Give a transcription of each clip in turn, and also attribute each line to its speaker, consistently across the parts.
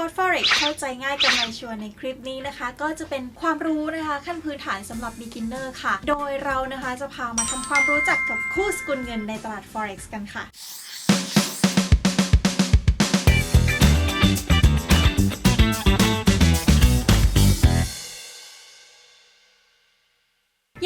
Speaker 1: คอร์ด forex เข้าใจง่ายกำไรชัวร์ในคลิปนี้นะคะ ก็จะเป็นความรู้นะคะขั้นพื้นฐานสำหรับ beginner ค่ะ โดยเรานะคะจะพามาทำความรู้จักกับคู่สกุลเงินในตลาด forex กันค่ะ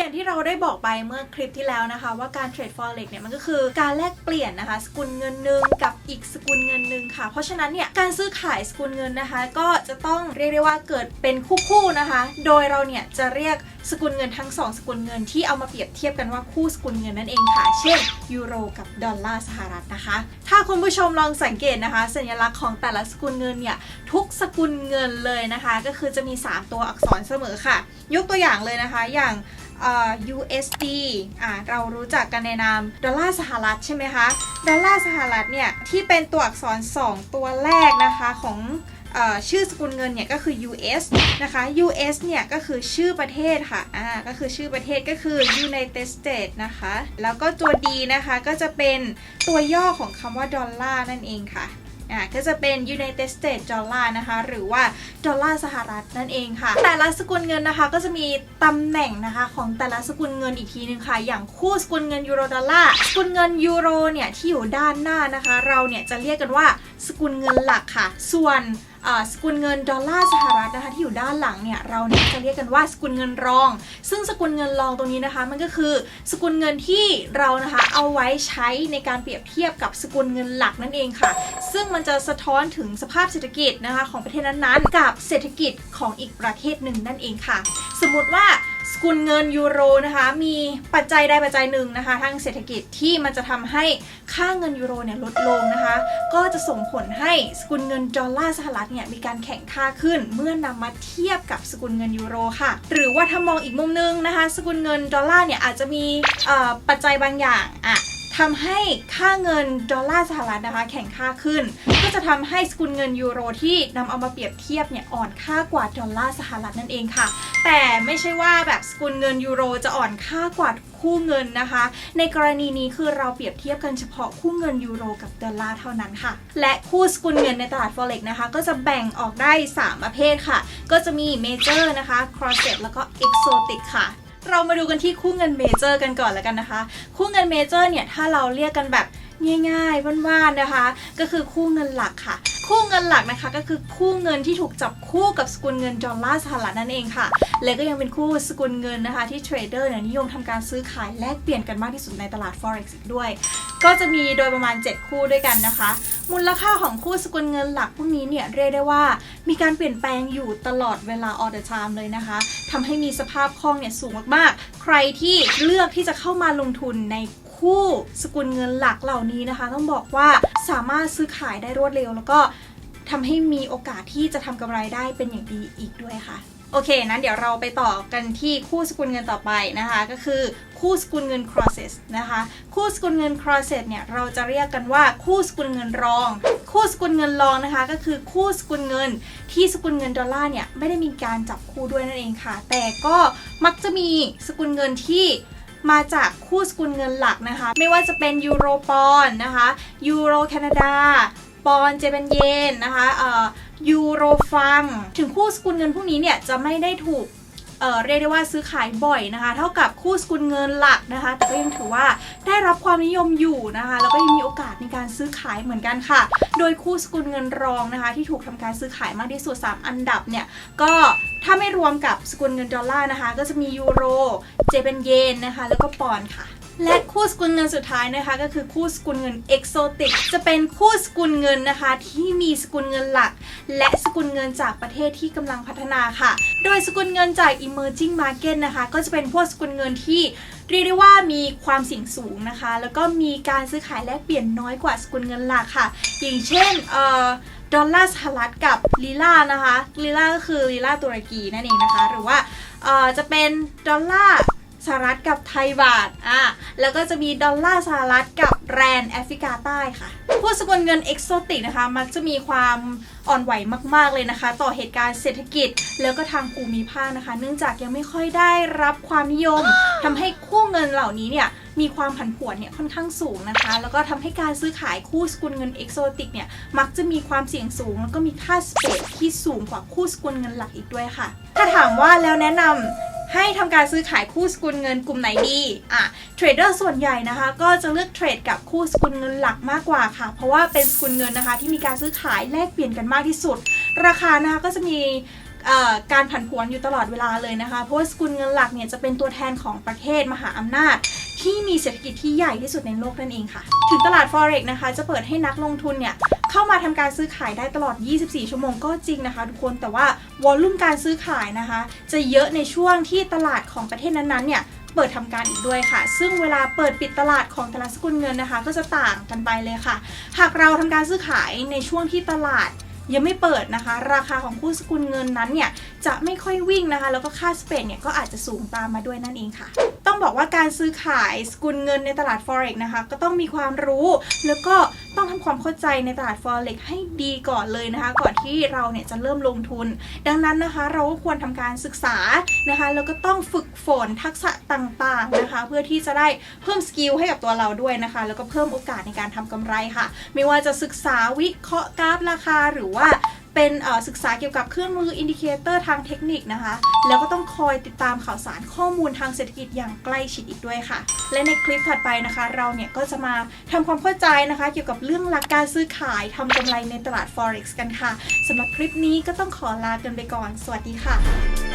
Speaker 1: อย่างที่เราได้บอกไปเมื่อคลิปที่แล้วนะคะ ว่าการเทรด forex เนี่ยมันก็คือการแลกเปลี่ยนนะคะ สกุลเงินหนึ่งกับอีกสกุลเงินหนึ่งค่ะ เพราะฉะนั้นเนี่ยการซื้อขายสกุลเงินนะคะ ก็จะต้องเรียกได้ว่าเกิดเป็นคู่ๆนะคะ โดยเราเนี่ยจะเรียกสกุลเงินทั้งสองสกุลเงินที่เอามาเปรียบเทียบกันว่าคู่สกุลเงินนั่นเองค่ะ เช่นยูโรกับดอลลาร์สหรัฐนะคะ ถ้าคุณผู้ชมลองสังเกตนะคะ สัญลักษณ์ของแต่ละสกุลเงินเนี่ยทุกสกุลเงินเลยนะคะ ก็คือจะมี 3 ตัวอักษรเสมอค่ะ ยกตัวอย่างเลยนะคะ อย่าง USD อ่าเรารู้จักกันในนามดอลลาร์สหรัฐใช่ไหมคะ ดอลลาร์สหรัฐเนี่ย ที่เป็นตัวอักษร 2 ตัวแรกนะคะของชื่อสกุลเงินเนี่ยก็คือ US นะคะ US เนี่ยก็คือชื่อประเทศค่ะ อ่า ก็คือชื่อประเทศก็คือ United States นะคะ แล้วก็ตัว D นะคะก็จะเป็นตัวย่อของคำว่าดอลลาร์นั่นเองค่ะ อ่าก็จะเป็น United States Dollar นะคะ หรือว่าดอลลาร์สหรัฐนั่นเองค่ะ แต่ละสกุลเงินนะคะก็จะมีตำแหน่งนะคะของแต่ละสกุลเงินอีกทีนึงค่ะ อย่างคู่สกุลเงินยูโรดอลลาร์สกุลเงินยูโรเนี่ยที่อยู่ด้านหน้านะคะ เราเนี่ยจะเรียกกันว่าสกุลเงินหลักค่ะ ส่วน สกุลเงินดอลลาร์สหรัฐนะคะที่อยู่ด้านหลังเนี่ยเราเนี่ยจะเรียกกันว่าสกุลเงินรอง ซึ่งสกุลเงินรองตรงนี้นะคะมันก็คือสกุลเงินที่เรานะคะเอาไว้ใช้ในการเปรียบเทียบกับสกุลเงินหลักนั่นเองค่ะ ซึ่งมันจะสะท้อนถึงสภาพเศรษฐกิจนะคะของประเทศนั้นๆ กับเศรษฐกิจของอีกประเทศหนึ่งนั่นเองค่ะ สมมติว่า สกุลเงินยูโรนะคะมีปัจจัยใดปัจจัยหนึ่งนะคะทางเศรษฐกิจที่มันจะทำให้ค่าเงินยูโรเนี่ยลดลงนะคะ ก็จะส่งผลให้สกุลเงินดอลลาร์สหรัฐเนี่ยมีการแข่งค่าขึ้น เมื่อนำมาเทียบกับสกุลเงินยูโรค่ะ หรือว่าถ้ามองอีกมุมนึงนะคะ สกุลเงินดอลลาร์เนี่ยอาจจะมีปัจจัยบางอย่างอะ ทำให้ค่าเงินดอลลาร์สหรัฐนะคะ แข่งค่าขึ้น ก็จะทำให้สกุลเงินยูโรที่นำเอามาเปรียบเทียบเนี่ยอ่อนค่ากว่าดอลลาร์สหรัฐนั่นเองค่ะ แต่ไม่ใช่ว่าแบบสกุลเงินยูโรจะอ่อนค่ากว่าคู่เงินนะคะ ในกรณีนี้คือเราเปรียบเทียบกันเฉพาะคู่เงินยูโรกับดอลลาร์เท่านั้นค่ะ และคู่สกุลเงินในตลาด forex นะคะ ก็จะแบ่งออกได้ 3 ประเภทค่ะ ก็จะมี major นะคะ crosset แล้วก็ exotic ค่ะ เรามาดูกันที่คู่เงินเมเจอร์กันก่อนแล้วกันนะคะ คู่เงินเมเจอร์เนี่ยถ้าเราเรียกกันแบบง่ายๆว่านๆนะคะ ก็คือคู่เงินหลักค่ะ คู่เงินหลักนะคะ ก็คือคู่เงินที่ถูกจับคู่กับสกุลเงินดอลลาร์สหรัฐนั่นเองค่ะ และก็ยังเป็นคู่สกุลเงินนะคะที่เทรดเดอร์เนี่ยนิยมทำการซื้อขายแลกเปลี่ยนกันมากที่สุดในตลาด forex อีกด้วย ก็จะมีโดยประมาณ 7 คู่ด้วยกันนะคะ มูลค่าของคู่สกุลเงินหลักพวกนี้เนี่ยเรียกได้ว่ามีการเปลี่ยนแปลงอยู่ตลอดเวลา all the time เลยนะคะทำให้มีสภาพคล่องเนี่ยสูงมากๆ ใครที่เลือกที่จะเข้ามาลงทุนใน คู่สกุลเงินหลักเหล่านี้นะคะ ต้องบอกว่าสามารถซื้อขายได้รวดเร็ว แล้วก็ทำให้มีโอกาสที่จะทำกำไรได้เป็นอย่างดีอีกด้วยค่ะโอเค นั้นเดี๋ยวเราไปต่อกันที่คู่สกุลเงินต่อไปนะคะ ก็คือคู่สกุลเงิน crosses นะคะ คู่สกุลเงิน crosses เนี่ยเราจะเรียกกันว่าคู่สกุลเงินรอง คู่สกุลเงินรองนะคะ ก็คือคู่สกุลเงินที่สกุลเงินดอลลาร์เนี่ยไม่ได้มีการจับคู่ด้วยนั่นเองค่ะ แต่ก็มักจะมีสกุลเงินที่ มาจากคู่สกุลเงินหลักนะคะ ไม่ว่าจะเป็นยูโรปอนนะคะยูโรแคนาดาปอนเจเปนเยนนะคะเอ่อยูโรฟัง ถึงคู่สกุลเงินพวกนี้เนี่ยจะไม่ได้ถูก เออเรียกได้ว่าซื้อขายบ่อยนะคะ เท่ากับคู่สกุลเงินหลักนะคะ แต่ก็ยังถือว่าได้รับความนิยมอยู่นะคะ แล้วก็ยังมีโอกาสในการซื้อขายเหมือนกันค่ะ โดยคู่สกุลเงินรองนะคะ ที่ถูกทำการซื้อขายมากที่สุด 3 อันดับเนี่ยก็ถ้าไม่รวมกับสกุลเงินดอลลาร์นะคะ ก็จะมียูโร เจเป็นเยนนะคะ แล้วก็ปอนด์ค่ะ และคู่สกุลเงินสุดท้ายนะคะก็คือคู่สกุลเงินเอกโซติกจะเป็นคู่สกุลเงินนะคะที่มีสกุลเงินหลัก และสกุลเงินจากประเทศที่กำลังพัฒนาค่ะ โดยสกุลเงินจาก emerging market นะคะก็จะเป็นพวกสกุลเงินที่เรียกได้ว่ามีความเสี่ยงสูงนะคะ แล้วก็มีการซื้อขายแลกเปลี่ยนน้อยกว่าสกุลเงินหลักค่ะ อย่างเช่นเอ่อดอลลาร์สหรัฐกับลีลานะคะลีลาก็คือลีลาตุรกีนั่นเองนะคะ หรือว่าเอ่อจะเป็นดอลลาร์ สหรัฐกับไทยบาทอะแล้วก็จะมีดอลลาร์สหรัฐกับแรนแอฟริกาใต้ค่ะพวกสกุลเงินเอกโซติกนะคะ มักจะมีความอ่อนไหวมาก ๆ เลยนะคะ ต่อเหตุการณ์เศรษฐกิจ แล้วก็ทางภูมิภาคนะคะ เนื่องจากยังไม่ค่อยได้รับความนิยมทำให้คู่เงินเหล่านี้เนี่ยมีความผันผวนเนี่ยค่อนข้างสูงนะคะ แล้วก็ทำให้การซื้อขายคู่สกุลเงินเอกโซติกเนี่ยมักจะมีความเสี่ยงสูง แล้วก็มีค่าสเปรดที่สูงกว่าคู่สกุลเงินหลักอีกด้วยค่ะ ถ้าถามว่าแล้วแนะนำ ให้ทำการซื้อขายคู่สกุลเงินกลุ่มไหนดีอะเทรดเดอร์ส่วนใหญ่นะคะ ก็จะเลือกเทรดกับคู่สกุลเงินหลักมากกว่าค่ะ เพราะว่าเป็นสกุลเงินนะคะที่มีการซื้อขายแลกเปลี่ยนกันมากที่สุด ราคานะคะก็จะมีการผันผวนอยู่ตลอดเวลาเลยนะคะ เพราะว่าสกุลเงินหลักเนี่ยจะเป็นตัวแทนของประเทศมหาอำนาจ ที่มีเศรษฐกิจที่ใหญ่ที่สุดในโลกนั่นเองค่ะ ถึงตลาด forex นะคะ จะเปิดให้นักลงทุนเนี่ย เข้ามาทำการซื้อขายได้ตลอด 24 ชั่วโมงก็จริงนะคะทุกคนแต่ว่าวอลลุ่มการซื้อขายนะคะ จะเยอะในช่วงที่ตลาดของประเทศนั้นๆเนี่ยเปิดทำการอีกด้วยค่ะ ซึ่งเวลาเปิดปิดตลาดของแต่ละสกุลเงินนะคะ ก็จะต่างกันไปเลยค่ะ หากเราทำการซื้อขายในช่วงที่ตลาดยังไม่เปิดนะคะ ราคาของคู่สกุลเงินนั้นเนี่ยจะไม่ค่อยวิ่งนะคะ แล้วก็ค่าสเปนเนี่ยก็อาจจะสูงตามมาด้วยนั่นเองค่ะ บอกว่าการซื้อขายสกุลเงินในตลาด forex นะคะ ก็ต้องมีความรู้ แล้วก็ต้องทำความเข้าใจในตลาด forex ให้ดีก่อนเลยนะคะ ก่อนที่เราเนี่ยจะเริ่มลงทุน ดังนั้นนะคะเราก็ควรทำการศึกษานะคะ แล้วก็ต้องฝึกฝนทักษะต่างๆนะคะ เพื่อที่จะได้เพิ่มสกิลให้กับตัวเราด้วยนะคะ แล้วก็เพิ่มโอกาสในการทำกำไรค่ะ ไม่ว่าจะศึกษาวิเคราะห์กราฟราคาหรือว่า เป็นศึกษาเกี่ยวกับเครื่องมืออินดิเคเตอร์ทางเทคนิคนะคะ แล้วก็ต้องคอยติดตามข่าวสารข้อมูลทางเศรษฐกิจอย่างใกล้ชิดอีกด้วยค่ะ และในคลิปถัดไปนะคะ เราเนี่ยก็จะมาทำความเข้าใจนะคะ เกี่ยวกับเรื่องหลักการซื้อขายทำกำไรในตลาด forex กันค่ะสำหรับคลิปนี้ก็ต้องขอลากันไปก่อน สวัสดีค่ะ